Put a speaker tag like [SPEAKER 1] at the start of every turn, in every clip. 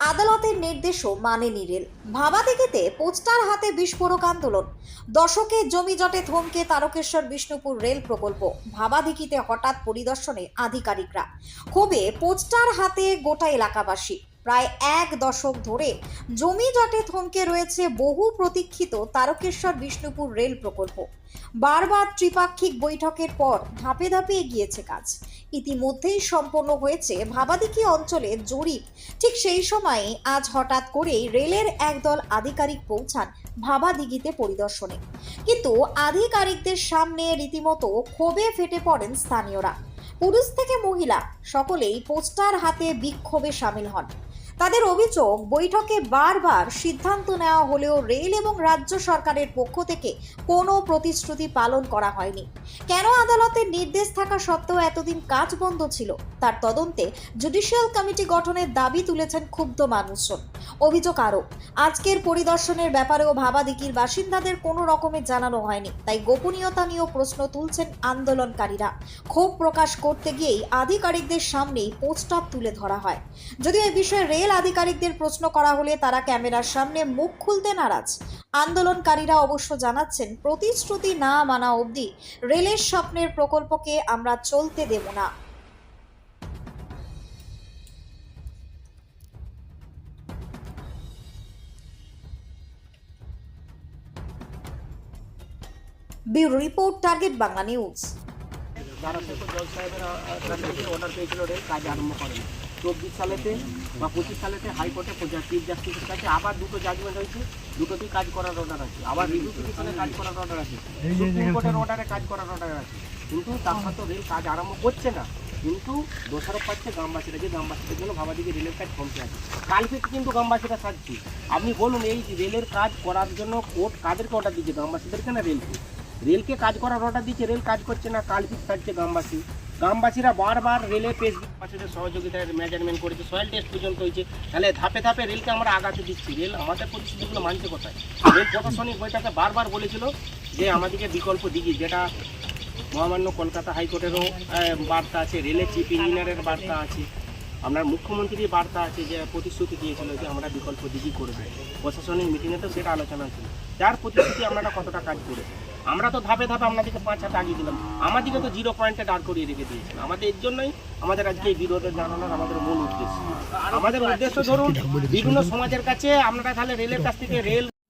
[SPEAKER 1] আদালতের নির্দেশও মানেনি rail. ভাবাদিঘিতে poster হাতে বিস্ফোরক আন্দোলন। দশকে জমি জটে থমকে তারকেশ্বর বিষ্ণুপুর রেল প্রকল্প। ভাবাদিঘিতে হঠাৎ পরিদর্শনে আধিকারিকরা। ক্ষোভে পোস্টার হাতে গোটা এলাকাবাসী। প্রায় এক দশক ধরে জমি জটে থমকে রয়েছে বহু প্রতীক্ষিত তারকেশ্বর বিষ্ণুপুর রেল প্রকল্প। বারবার ত্রিপাক্ষিক বৈঠকের পর ধাপে ধাপে এগিয়েছে কাজ। ইতিমধ্যেই সম্পন্ন হয়েছে ভাবাদিকি অঞ্চলে জরিপ। ঠিক সেই সময়ে আজ হঠাৎ করেই রেলের একদল আধিকারিক পৌঁছান ভাবাদিঘিতে পরিদর্শনে। কিন্তু আধিকারিকদের সামনে রীতিমতো ক্ষোভে ফেটে পড়েন স্থানীয়রা। পুরুষ থেকে মহিলা, সকলেই পোস্টার হাতে বিক্ষোভে সামিল হন। তাদের অভিযোগ, বৈঠকে বারবার সিদ্ধান্ত নেওয়া হলেও রেল এবং রাজ্য সরকারের পক্ষ থেকে কোনো প্রতিশ্রুতি পালন করা হয়নি। কেন আদালতের নির্দেশ থাকা সত্ত্বেও এতদিন কাজ বন্ধ ছিল? তার তদন্তে জুডিশিয়াল কমিটি গঠনের দাবি তুলেছেন ক্ষুব্ধ মানুষজন। অভিযোগ আরও আজকের পরিদর্শনের ব্যাপারেও ভাবাদিকির বাসিন্দাদের কোনো রকমের জানানো হয়নি। তাই গোপনীয়তা নিয়েও প্রশ্ন তুলছেন আন্দোলনকারীরা। ক্ষোভ প্রকাশ করতে গিয়েই আধিকারিকদের সামনেই পোস্টার তুলে ধরা হয়। যদিও এ বিষয়ে রেল আধিকারিকদের প্রশ্ন করা হলে তারা ক্যামেরার সামনে মুখ খুলতে নারাজ। আন্দোলনকারীরা অবশ্য জানাচ্ছেন, প্রতিশ্রুতি না মানা অবধি রেলের স্বপ্নের প্রকল্পকে আমরা চলতে দেব না। Bureau report target Bangla news.
[SPEAKER 2] কাজ আরম্ভ করেনি চব্বিশ সালেতে বা পঁচিশ সালেতে হাইকোর্টে চিফ জাস্টিসের কাছে আবার দুটো জাজমেন্ট হয়েছে দুটোতেই কাজ করার অর্ডার আছে। আবার রিভিউ পিটিশনে কাজ করার অর্ডার আছে। সুপ্রিম কোর্টের অর্ডারে কাজ করার অর্ডার আছে। কিন্তু তার সাথে রেল কাজ আরম্ভ করছে না। কিন্তু দোষারোপ পাচ্ছে গ্রামবাসীরা যে গ্রামবাসীদের জন্য ভাবাদিকে রেলের কাজ কমতে আছে। কালকে কিন্তু গ্রামবাসীরা সাজছি। আপনি বলুন এই রেলের কাজ করার জন্য কোর্ট কাদেরকে অর্ডার দিচ্ছে? গ্রামবাসীদেরকে না রেলকে রেলকে কাজ করার অর্ডার দিচ্ছে রেল কাজ করছে না কালপিট থাকছে গ্রামবাসী। গ্রামবাসীরা বারবার রেলে পেস বাসীদের সহযোগিতায় মেজারমেন্ট করেছে সয়েল টেস্ট পর্যন্ত হয়েছে, তাহলে ধাপে ধাপে রেলকে আমরা আগাতে দিচ্ছি। রেল আমাদের প্রতিশ্রুতিগুলো মানছে কোথায়? রেল প্রশাসনিক বৈঠকে বারবার বলেছিল যে আমাদেরকে বিকল্প দিঘি, যেটা মহামান্য কলকাতা হাইকোর্টেরও বার্তা আছে, রেলের চিফ ইঞ্জিনিয়ারের বার্তা আছে। আপনার মুখ্যমন্ত্রীর বার্তা আছে যে প্রতিশ্রুতি দিয়েছিল যে আমরা বিকল্প দিঘি করবে। প্রশাসনিক মিটিংয়ে তো সেটা আলোচনা ছিল। যার প্রতিশ্রুতি আমরা কতটা কাজ করেছি? আমরা তো ধাপে ধাপে আপনাদেরকে পাঁচ হাত আগিয়ে দিলাম। আমাদেরকে তো জিরো পয়েন্টে দাঁড় করিয়ে রেখে দিয়েছেন। আমাদের এর জন্যই আমাদের আজকে এই বিরোধের জানানোর আমাদের মূল উদ্দেশ্য। আমাদের উদ্দেশ্য ধরুন বিভিন্ন সমাজের কাছে আমরা তাহলে রেলের কাছ থেকে রেল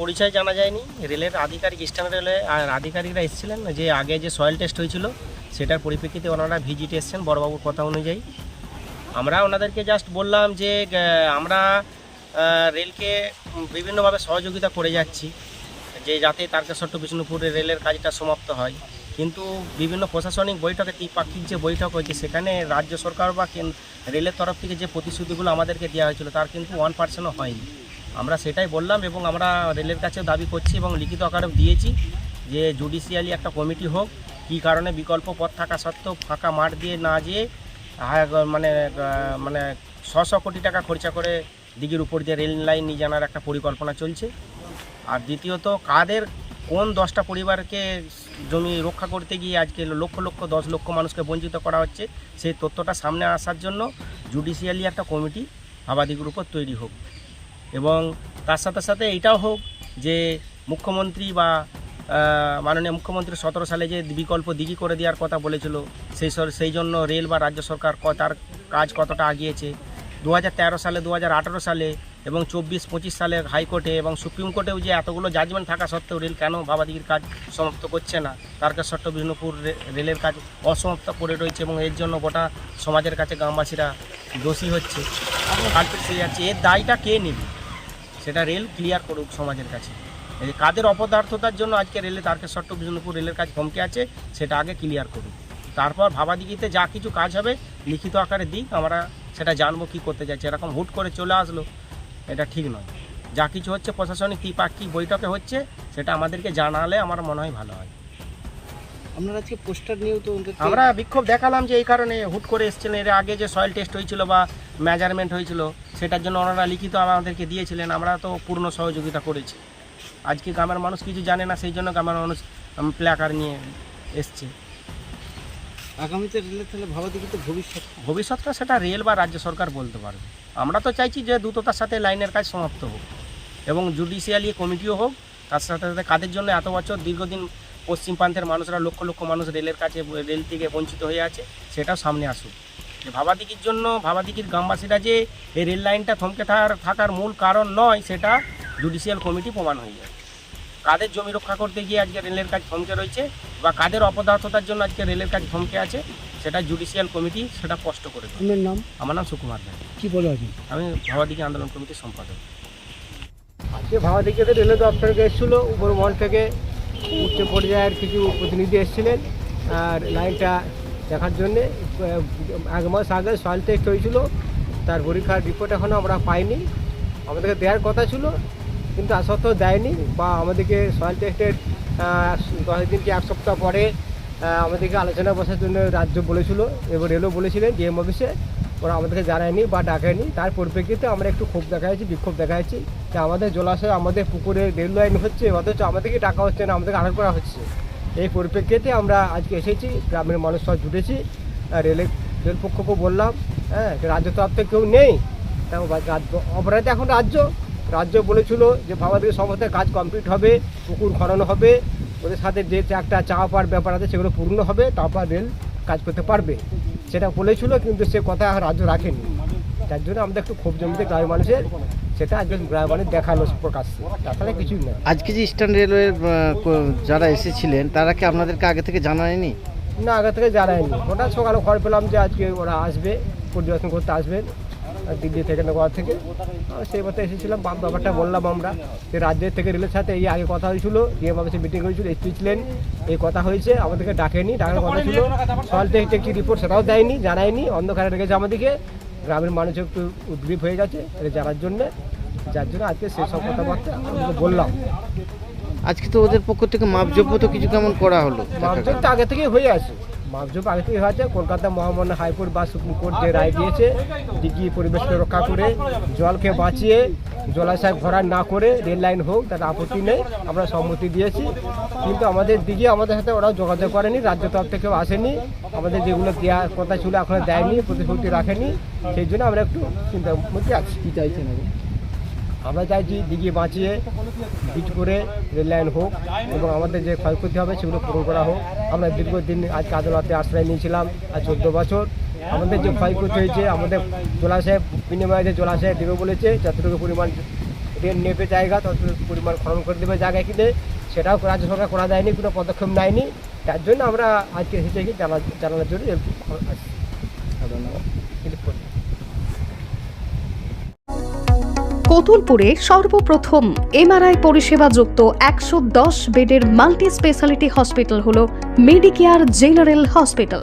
[SPEAKER 2] পরিচয় জানা যায়নি। রেলের আধিকারিক, ইস্টার্ন রেলে আধিকারিকরা এসেছিলেন যে আগে যে সয়েল টেস্ট হয়েছিল, সেটার পরিপ্রেক্ষিতে ওনারা ভিজিট এসছেন বড়বাবুর কথা অনুযায়ী। আমরা ওনাদেরকে জাস্ট বললাম যে আমরা রেলকে বিভিন্নভাবে সহযোগিতা করে যাচ্ছি, যে যাতে তারকেশ্বর টু বিষ্ণুপুরে রেলের কাজটা সমাপ্ত হয়। কিন্তু বিভিন্ন প্রশাসনিক বৈঠকে, ত্রিপাক্ষিক যে বৈঠক হয়েছে, সেখানে রাজ্য সরকার বা রেলের তরফ থেকে যে প্রতিশ্রুতিগুলো আমাদেরকে দেওয়া হয়েছিল, তার কিন্তু ওয়ান পার্সেন্টও হয়নি। আমরা সেটাই বললাম এবং আমরা রেলের কাছেও দাবি করছি এবং লিখিত আকারেও দিয়েছি যে জুডিশিয়ালি একটা কমিটি হোক, কী কারণে বিকল্প পথ থাকা সত্ত্বেও ফাঁকা মাঠ দিয়ে না যেয়ে মানে মানে ছশো কোটি টাকা খরচা করে দিঘির উপর দিয়ে রেল লাইন নিয়ে জানার একটা পরিকল্পনা চলছে। আর দ্বিতীয়ত, কাদের, কোন দশটা পরিবারকে জমি রক্ষা করতে গিয়ে আজকে লক্ষ লক্ষ, দশ লক্ষ মানুষকে বঞ্চিত করা হচ্ছে, সেই তথ্যটা সামনে আসার জন্য জুডিশিয়ালি একটা কমিটি আবাদিগুর উপর তৈরি হোক। এবং তার সাথে সাথে এটাও হোক যে মুখ্যমন্ত্রী বা মাননীয় মুখ্যমন্ত্রী সতেরো সালে যে বিকল্প দিঘি করে দেওয়ার কথা বলেছিল, সেই সেই জন্য রেল বা রাজ্য সরকার তার কাজ কতটা আগিয়েছে। দু সালে দু হাজার আঠেরো সালে এবং চব্বিশ পঁচিশ সালের হাইকোর্টে এবং সুপ্রিম কোর্টেও যে এতগুলো জাজমেন্ট থাকা সত্ত্বেও রেল কেন ভাবাদিগির কাজ সমাপ্ত করছে না তারকেশ্বর টু বিষ্ণুপুর রেলের কাজ অসমাপ্ত পড়ে রয়েছে এবং এর জন্য গোটা সমাজের কাছে গ্রামবাসীরা দোষী হচ্ছে। যাচ্ছে এর দায়টা কে নেবে? সেটা রেল ক্লিয়ার করুক সমাজের কাছে। এই কাদের অপদার্থতার জন্য আজকে রেলে তারকেশ্বর টু বিষ্ণুপুর রেলের কাজ থমকে আছে সেটা আগে ক্লিয়ার করুক। তারপর ভাবাদিগিতে যা কিছু কাজ হবে লিখিত আকারে দিক আমরা সেটা জানব কি করতে যাচ্ছে। এরকম হুট করে চলে আসলো এটা ঠিক নয়। যা কিছু হচ্ছে প্রশাসনিক কী ত্রিপাক্ষিক বৈঠকে হচ্ছে সেটা আমাদেরকে জানালে আমার মনে হয় ভালো হয়।
[SPEAKER 3] আপনারা আজকে পোস্টার নিয়েও তো
[SPEAKER 2] আমরা বিক্ষোভ দেখালাম যে এই কারণে হুট করে এসেছিলেন। এর আগে যে সয়েল টেস্ট হয়েছিল বা মেজারমেন্ট হয়েছিল সেটার জন্য ওনারা লিখিত আমাদেরকে দিয়েছিলেন আমরা তো পূর্ণ সহযোগিতা করেছি। আজকে গ্রামের মানুষ কিছু জানে না সেই জন্য গ্রামের মানুষ প্ল্যাকার নিয়ে এসছে।
[SPEAKER 3] আগামীতে রেলের তাহলে ভাবাদিগিতে ভবিষ্যৎ?
[SPEAKER 2] ভবিষ্যৎটা সেটা রেল বা রাজ্য সরকার বলতে পারবে। আমরা তো চাইছি যে দ্রুততার সাথে লাইনের কাজ সমাপ্ত হোক এবং জুডিশিয়ালি কমিটিও হোক তার সাথে সাথে কাদের জন্য এত বছর দীর্ঘদিন পশ্চিম প্রান্তের মানুষরা লক্ষ লক্ষ মানুষ রেলের কাছে রেল থেকে বঞ্চিত হয়ে আছে সেটাও সামনে আসুক। ভাবাদিকির জন্য ভাবাদিকির গ্রামবাসীরা যে এই রেল লাইনটা থমকে থাকার থাকার মূল কারণ নয় সেটা জুডিশিয়াল কমিটি প্রমাণ হয়ে যায়। কাদের জমি রক্ষা করতে গিয়ে আজকে রেলের কাজ থমকে রয়েছে বা কাদের অপদার্থতার জন্য আজকে রেলের কাজ থমকে আছে সেটা জুডিশিয়াল কমিটি সেটা স্পষ্ট করে
[SPEAKER 3] আপনার নাম?
[SPEAKER 2] আমার নাম সুকুমার রায়
[SPEAKER 3] কি বলে আছেন
[SPEAKER 2] আমি ভাবাদিকে আন্দোলন কমিটির সম্পাদক।
[SPEAKER 4] আজকে ভাবা রেলের রেল দপ্তরকে এসেছিল উপর মহল থেকে উচ্চ পর্যায়ের কিছু প্রতিনিধি এসেছিলেন আর লাইনটা দেখার জন্যে এক মাস আগে সয়েল টেস্ট হয়েছিল, তার পরীক্ষার রিপোর্ট এখনও আমরা পাইনি। আমাদেরকে দেওয়ার কথা ছিল, কিন্তু আসত্ত্বেও দেয়নি, বা আমাদেরকে সয়েল টেস্টের দশ দিন কি এক সপ্তাহ পরে আমাদেরকে আলোচনা বসার জন্য রাজ্য বলেছিল, এবং রেলও বলেছিলেন, ডিএম অফিসে। ওরা আমাদেরকে জানায়নি বা ডাকেনি। তার পরিপ্রেক্ষিতে আমরা একটু ক্ষোভ দেখাচ্ছি বিক্ষোভ দেখাচ্ছি যে আমাদের জলাশয়, আমাদের পুকুরে রেল লাইন হচ্ছে, অথচ আমাদেরকে ডাকা হচ্ছে না, আমাদেরকে আড়াল করা হচ্ছে। এই পরিপ্রেক্ষিতে আমরা আজকে এসেছি, গ্রামের মানুষ সব জুটেছি রেলের রেল পক্ষকেও বললাম হ্যাঁ রাজ্য তরফ থেকে কেউ নেই রাজ্য অপরাধ এখন রাজ্য। রাজ্য বলেছিল যে ভাবাদের সমস্ত কাজ কমপ্লিট হবে, পুকুর খনন হবে, ওদের সাথে যে একটা চাওয়া পাওয়ার ব্যাপার আছে সেগুলো পূর্ণ হবে, তারপর রেল কাজ করতে পারবে। সেটা বলেছিল, কিন্তু সে কথা রাজ্য রাখেনি। তার জন্য আমাদের একটু ক্ষোভ জমিতে গ্রামের মানুষের। সেটা আজকে গ্রামের দেখাল প্রকাশ তাছাড়া কিছুই না
[SPEAKER 3] আজকে যে ইস্টার্ন রেলওয়ের যারা এসেছিলেন তারা কি আপনাদেরকে আগে থেকে জানায়নি?
[SPEAKER 4] না আগে থেকে জানায়নি। ওটা সকালে খবর পেলাম যে আজকে ওরা আসবে পরিদর্শন করতে আসবেন দিল্লি থেকে নগর থেকে। সেই মতো এসেছিলাম ব্যাপারটা বললাম আমরা যে রাজ্যের থেকে রেলের সাথে এই আগে কথা হয়েছিল ডিএম অফিসে মিটিং হয়েছিল এসপি ছিলেন এই কথা হয়েছে আমাদেরকে ডাকেনি ডাকার কথা ছিল। সল টেস্ট একটি রিপোর্ট সেটাও দেয়নি জানায়নি অন্ধকারে রেখেছে আমাদেরকে। গ্রামের মানুষ একটু উদ্গ্রীব হয়ে গেছে এটা জানার জন্যে। যার জন্য আজকে সেসব কথাবার্তা আমি বললাম।
[SPEAKER 3] আজকে তো ওদের পক্ষ থেকে মাপজব্য তো কিছু কেমন করা হলো?
[SPEAKER 4] মাপজব তো আগে থেকেই হয়ে আছে। মাপজব আগে থেকেই হয়েছে কলকাতা মহামান্য হাইকোর্ট বা সুপ্রিম কোর্ট যে রায় দিয়েছে ডিগ্রি পরিবেশকে রক্ষা করে জলকে বাঁচিয়ে জলাশয় ভরা না করে রেল লাইন হোক তার আপত্তি নেই। আমরা সম্মতি দিয়েছি। কিন্তু আমাদের দিকে আমাদের সাথে ওরা যোগাযোগ করেনি রাজ্য তরফ থেকেও আসেনি। আমাদের যেগুলো দেওয়ার কথা ছিল এখনও দেয়নি প্রতিশ্রুতি রাখেনি। সেই জন্য আমরা একটু চিন্তার মধ্যে আছি।
[SPEAKER 3] কি চাইছেন
[SPEAKER 4] আমরা চাইছি দিঘি বাঁচিয়ে বিচ করে রেল লাইন হোক এবং আমাদের যে ক্ষয়ক্ষতি হবে সেগুলো পূরণ করা হোক। আমরা দীর্ঘদিন আজকে আদালতে আশ্রয় নিয়েছিলাম আর চোদ্দ বছর। আমাদের যে ক্ষয়ক্ষতি হয়েছে আমাদের জলাশয় বিনিময়ে যে জলাশয় দেবে বলেছে যতটুকু পরিমাণ রেল নেবে জায়গা ততটুকু পরিমাণ খনন করে দেবে জায়গা কিনে। সেটাও রাজ্য সরকার করা যায়নি কোনো পদক্ষেপ নেয়নি। তার জন্য আমরা আজকে এসেছি কি জানা জানানোর জন্য আসছি।
[SPEAKER 5] কতুলপুরে সর্বপ্রথম এমআরআই পরিষেবা যুক্ত একশো দশ বেডের মাল্টি স্পেশালিটি হসপিটাল হল মেডিকেয়ার জেনারেল হসপিটাল।